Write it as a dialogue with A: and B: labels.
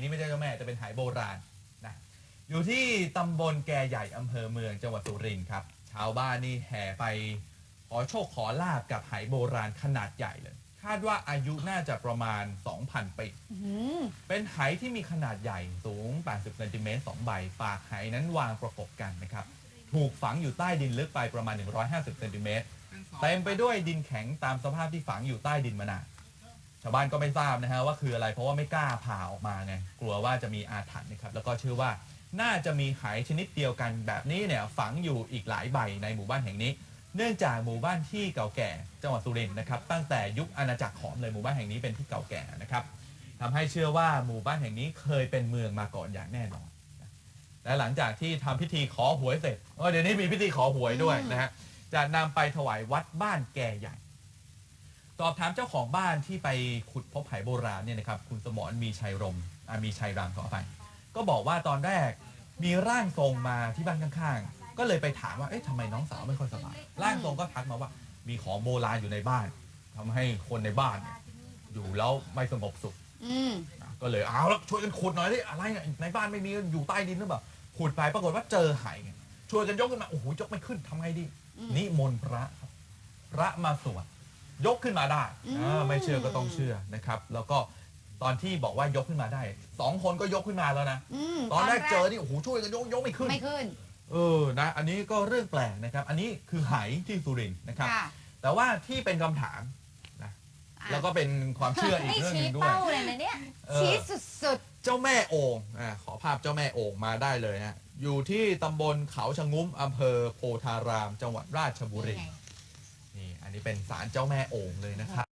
A: นี่ไม่ใช่เจ้าแม่แต่เป็นไหโบราณนะอยู่ที่ตำบลแกใหญ่อำเภอเมืองจังหวัดสุรินทร์ครับ ชาวบ้านนี่แห่ไปขอโชคขอลาบกับไหโบราณขนาดใหญ่เลย คาดว่าอายุน่าจะประมาณ 2,000 ปี
B: อืม
A: เป็นไหที่มีขนาดใหญ่สูง 80เซนติเมตร2ใบ ปากไหนั้นวางประกบกันนะครับ ถูกฝังอยู่ใต้ดินลึกไปประมาณ 150เซนติเมตรเต็มไปด้วยดินแข็งตามสภาพที่ฝังอยู่ใต้ดินมานาน ชาวบ้านก็ไม่ทราบนะฮะว่าคืออะไรเพราะว่าไม่กล้าผ่าออกมาไงกลัวว่าจะมีอาถรรพ์นะครับแล้วก็เชื่อว่าน่าจะมีไหชนิดเดียวกันแบบนี้เนี่ยฝังอยู่อีกหลายใบในหมู่บ้านแห่งนี้ เนื่องจากหมู่บ้านที่เก่าแก่จังหวัดสุรินทร์นะครับตั้งแต่ยุคอาณาจักรขอมเลยหมู่บ้านแห่งนี้เป็นที่เก่าแก่นะครับทำให้เชื่อว่าหมู่บ้านแห่งนี้เคยเป็นเมืองมาก่อนอย่างแน่นอนนะและหลังจากที่ทำพิธีขอหวยเสร็จเออเดี๋ยวนี้มีพิธีขอหวยด้วยนะฮะจะนำไปถวายวัดบ้านแก่ใหญ่ สอบถามเจ้าของบ้านที่ไปขุดพบไหโบราณเนี่ยนะครับคุณสมรมีชัยรมอ่ามีชัยรามขอไปก็บอกว่าตอนแรกมีร่างทรงมาที่บ้านข้างๆ ก็เลยไปถามว่าเอ๊ะทำไมน้องสาวไม่ค่อยสบายร่างทรงก็ทักมาว่า มีของโบราณอยู่ในบ้านทำให้คนในบ้านเนี่ยอยู่แล้วไม่สงบสุข
B: อืม
A: นะก็เลยเอาแล้วช่วยกันขุดหน่อยดิอะไรเนี่ยในบ้านไม่มีอยู่ใต้ดินหรือเปล่าขุดไปปรากฏว่าเจอไหไงช่วยกันยกขึ้นมาโอ้โหยกไม่ขึ้นทำไงดี
B: อืม
A: นิมนต์พระครับพระมาสวด ยกขึ้นมาได้
B: อืม
A: อ่าไม่เชื่อก็ต้องเชื่อนะครับ แล้วก็ตอนที่บอกว่ายกขึ้นมาได้สองคนก็ยกขึ้นมาแล้วนะ
B: อืม
A: ตอนแรกเจอนี่โอ้โหช่วยกันยกยกไม่ขึ้น
B: ไม่ขึ้น
A: เออนะ อันนี้ก็เรื่องแปลกนะครับ อันนี้คือไหที่สุรินทร์นะครับ
B: ค่ะ
A: แต่ว่าที่เป็นคำถาม
B: อะ
A: แล้วก็เป็นความเชื่ออีก
C: นี่
A: เรื่องห
C: ชี้
A: นึงด้วย
C: เป้าเลยนะเนี่ย
A: เออ
B: ชี้สุด
A: เจ้าแม่โอ่งอ่าขอภาพเจ้าแม่โอ่งมาได้เลยฮะอยู่ที่ตำบลเขาชะงุ้มอำเภอโพธาราม จังหวัดราชบุรี นี่ อันนี้เป็นสารเจ้าแม่โอ่งเลยนะครับ